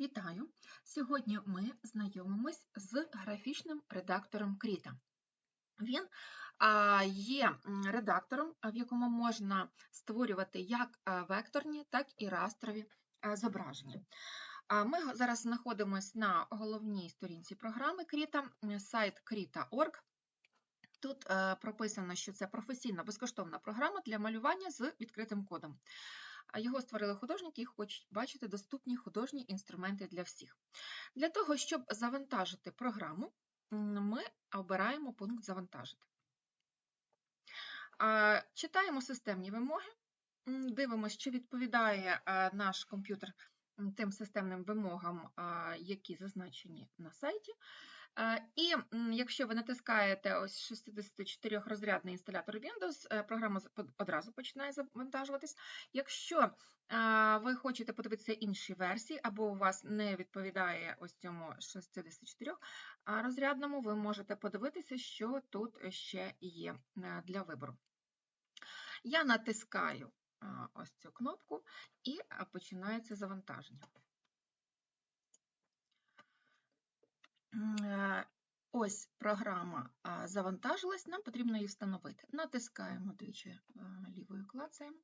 Вітаю! Сьогодні ми знайомимось з графічним редактором Кріта. Він є редактором, в якому можна створювати як векторні, так і растрові зображення. Ми зараз знаходимося на головній сторінці програми Кріта, сайт krita.org. Тут е, прописано, що це професійна безкоштовна програма для малювання з відкритим кодом. Його створили художники і хочуть бачити доступні художні інструменти для всіх. Для того, щоб завантажити програму, ми обираємо пункт Завантажити. Читаємо системні вимоги, дивимося, чи відповідає наш комп'ютер тим системним вимогам, які зазначені на сайті. І якщо ви натискаєте ось 64-розрядний інсталятор Windows, е, програма одразу починає завантажуватись. Якщо ви хочете подивитися інші версії, або у вас не відповідає ось цьому 64-розрядному, ви можете подивитися, що тут ще є е, для вибору. Я натискаю ось цю кнопку і починається завантаження. М, е, Ось програма завантажилась, нам потрібно її встановити. Натискаємо двічі лівою клацаємо.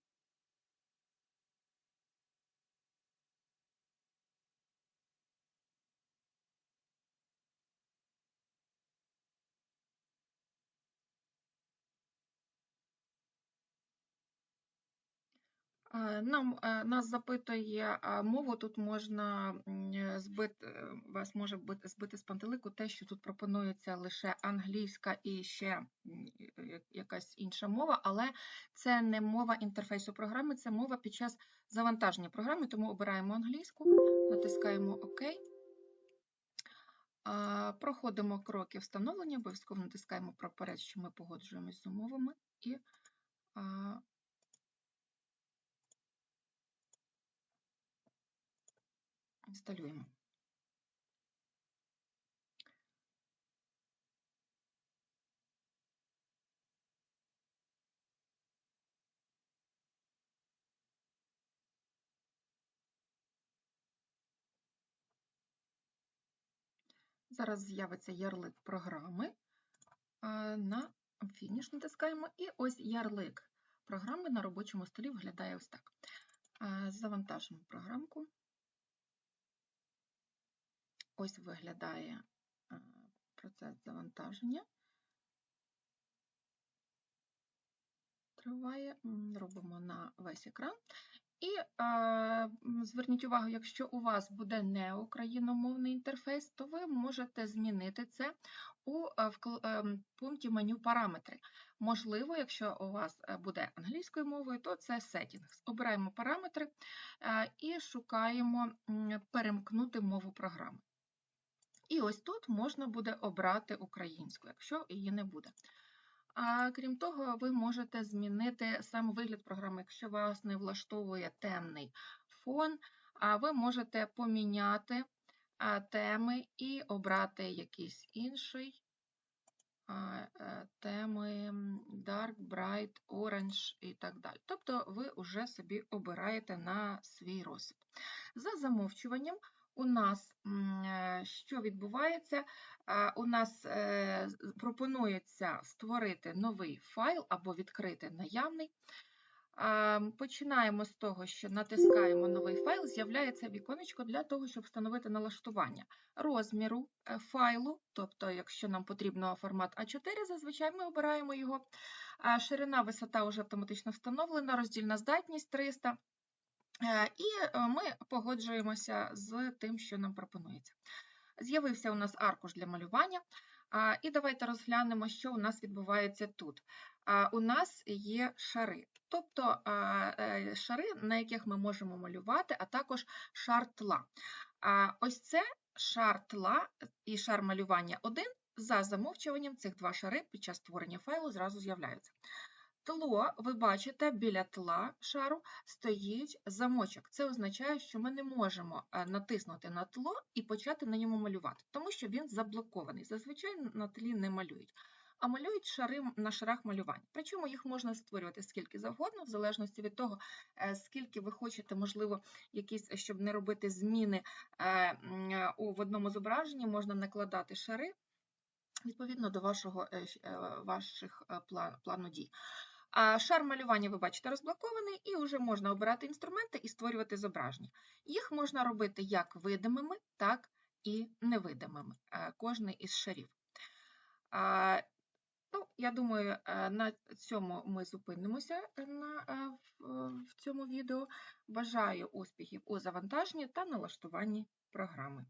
Нам, е, нас запитує мову, тут можна е, збити, е, вас може бити- збити з пантелику те, що тут пропонується лише англійська і ще якась інша мова, але це не мова інтерфейсу програми, це мова під час завантаження програми, тому обираємо англійську, натискаємо ОК. Проходимо кроки встановлення, обов'язково натискаємо про перед, що ми погоджуємось з умовами і інсталюємо. Зараз з'явиться ярлик програми. На фініш натискаємо, і ось ярлик програми на робочому столі виглядає ось так. Завантажимо програмку. Ось виглядає процес завантаження. Триває, робимо на весь екран. І м, зверніть увагу, якщо у вас буде не україномовний інтерфейс, то ви можете змінити це у е, ем, пункті меню параметри. Можливо, якщо у вас е, буде англійською мовою, то це Settings. Обираємо параметри е, і шукаємо перемкнути мову програми. І ось тут можна буде обрати українську, якщо її не буде. А крім того, ви можете змінити сам вигляд програми. Якщо вас не влаштовує темний фон, а ви можете поміняти теми і обрати якийсь інший е, теми Dark, Bright, Orange і так далі. Тобто ви вже собі обираєте на свій розсуд. За замовчуванням у нас е, що відбувається? У нас е, пропонується створити новий файл або відкрити наявний. Починаємо з того, що натискаємо новий файл, з'являється віконечко для того, щоб встановити налаштування розміру е, файлу, тобто, якщо нам потрібно формат А4, зазвичай ми обираємо його. Ширина, висота вже автоматично встановлена, роздільна здатність 300. Е, І е, ми погоджуємося з тим, що нам пропонується. З'явився у нас аркуш для малювання. І давайте розглянемо, що у нас відбувається тут. У нас є шари, тобто е, шари, на яких ми можемо малювати, а також шар тла. Ось це шар тла і шар малювання 1. За замовчуванням цих два шари під час створення файлу зразу з'являються. Тло, ви бачите, біля тла шару стоїть замочок. Це означає, що ми не можемо е, натиснути на тло і почати на ньому малювати, тому що він заблокований. Зазвичай на тлі не малюють. а малюють шари на шарах малювання. Причому їх можна створювати скільки завгодно, в залежності від того, е, скільки ви хочете, можливо, якісь, щоб не робити зміни е, в одному зображенні, можна накладати шари відповідно до вашого, ваших план, плану дій. А шар малювання, ви бачите, розблокований, і вже можна обирати інструменти і створювати зображення. Їх можна робити як видимими, так і невидимими, е, кожний із шарів. Ну, я думаю, е, на цьому ми зупинимося е, на, в цьому відео. Бажаю успіхів у завантаженні та налаштуванні програми.